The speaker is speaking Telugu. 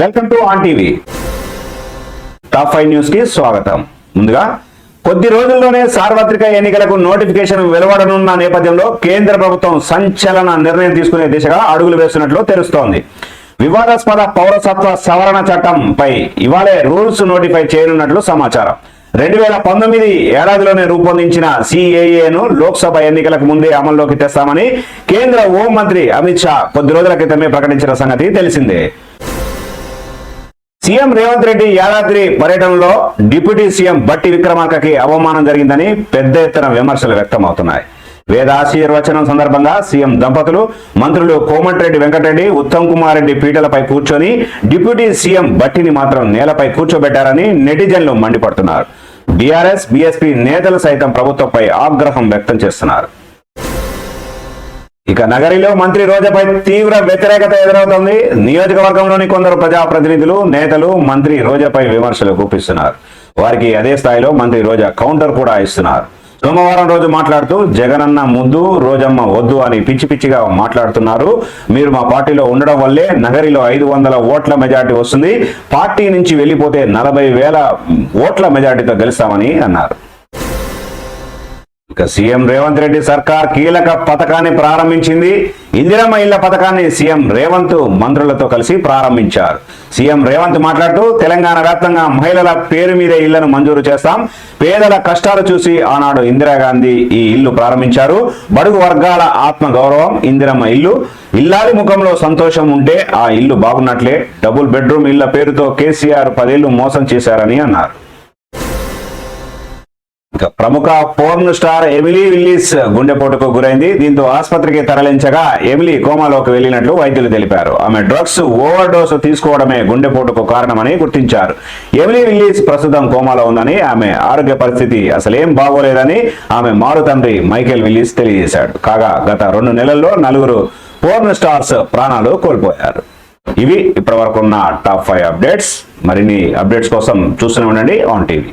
Welcome to on TV. Top five న్యూస్కి స్వాగతం. ముందుగా కొద్ది రోజుల్లోనే సార్వత్రిక ఎన్నికలకు నోటిఫికేషన్ వెలువడనున్న నేపథ్యంలో కేంద్ర ప్రభుత్వం సంచలన నిర్ణయం తీసుకునే దిశగా అడుగులు వేస్తున్నట్లు తెలుస్తోంది. వివాదాస్పద పౌరసత్వ సవరణ చట్టంపై ఇవాళే రూల్స్ నోటిఫై చేయనున్నట్లు సమాచారం. రెండు వేల పంతొమ్మిది ఏడాదిలోనే రూపొందించిన సిఏఏను లోక్సభ ఎన్నికలకు ముందే అమల్లోకి తెస్తామని కేంద్ర హోంమంత్రి అమిత్ షా కొద్ది రోజుల క్రితమే ప్రకటించిన సంగతి తెలిసిందే. సీఎం రేవంత్ రెడ్డి యాదాద్రి పర్యటనలో డిప్యూటీ సీఎం బట్టి విక్రమార్కకి అవమానం జరిగిందని పెద్ద ఎత్తున విమర్శలు వ్యక్తమవుతున్నాయి. వేదాశీర్వచనం సందర్భంగా సీఎం దంపతులు మంత్రులు కోమటిరెడ్డి వెంకటరెడ్డి ఉత్తమ్ కుమార్ రెడ్డి పీటలపై కూర్చొని డిప్యూటీ సీఎం బట్టిని మాత్రం నేలపై కూర్చోబెట్టారని నెటిజన్లు మండిపడుతున్నారు. బీఆర్ఎస్ బీఎస్పీ నేతలు సైతం ప్రభుత్వంపై ఆగ్రహం వ్యక్తం చేస్తున్నారు. ఇక నగరిలో మంత్రి రోజాపై తీవ్ర వ్యతిరేకత ఎదురవుతోంది. నియోజకవర్గంలోని కొందరు ప్రజాప్రతినిధులు నేతలు మంత్రి రోజాపై విమర్శలు గుప్పిస్తున్నారు. వారికి అదే స్థాయిలో మంత్రి రోజా కౌంటర్ కూడా ఇస్తున్నారు. సోమవారం రోజు మాట్లాడుతూ జగనన్న ముద్దు రోజమ్మ వద్దు అని పిచ్చి పిచ్చిగా మాట్లాడుతున్నారు. మీరు మా పార్టీలో ఉండడం వల్లే నగరిలో ఐదు వందల ఓట్ల మెజార్టీ వస్తుంది. పార్టీ నుంచి వెళ్ళిపోతే నలభై వేల ఓట్ల మెజార్టీతో గెలుస్తామని అన్నారు. ఇక సీఎం రేవంత్ రెడ్డి సర్కార్ కీలక పథకాన్ని ప్రారంభించింది. ఇందిరమ్మ ఇళ్ళ పథకాన్ని సీఎం రేవంత్ మంత్రులతో కలిసి ప్రారంభించారు. సీఎం రేవంత్ మాట్లాడుతూ తెలంగాణ వ్యాప్తంగా మహిళల పేరు మీద ఇళ్ళను మంజూరు చేస్తాం. పేదల కష్టాలు చూసి ఆనాడు ఇందిరాగాంధీ ఈ ఇల్లు ప్రారంభించారు. బడుగు వర్గాల ఆత్మ గౌరవం ఇందిరమ్మ ఇల్లు. ఇల్లాది ముఖంలో సంతోషం ఉంటే ఆ ఇల్లు బాగున్నట్లే. డబుల్ బెడ్రూమ్ ఇళ్ళ పేరుతో కేసీఆర్ పదేళ్ళు మోసం చేశారని అన్నారు. ప్రముఖ పోర్న్ స్టార్ ఎమిలీ విల్లీస్ గుండెపోటుకు గురైంది. దీంతో ఆసుపత్రికి తరలించగా ఎమిలీ కోమాలోకి వెళ్ళినట్లు వైద్యులు తెలిపారు. ఆమె డ్రగ్స్ ఓవర్ డోస్ తీసుకోవడమే గుండెపోటుకు కారణమని గుర్తించారు. ఎమిలీ విల్లీస్ ప్రస్తుతం కోమాలో ఉందని ఆమె ఆరోగ్య పరిస్థితి అసలేం బాగోలేదని ఆమె మారు తండ్రి మైకేల్ విల్లీస్ తెలియజేశాడు. కాగా గత రెండు నెలల్లో నలుగురు పోర్న్ స్టార్స్ ప్రాణాలు కోల్పోయారు. ఇవి ఇప్పటివరకు ఉన్న టాప్ ఫైవ్ అప్డేట్స్. మరిన్ని అప్డేట్స్ కోసం చూస్తూనే ఉండండి ఆన్ టీవీ.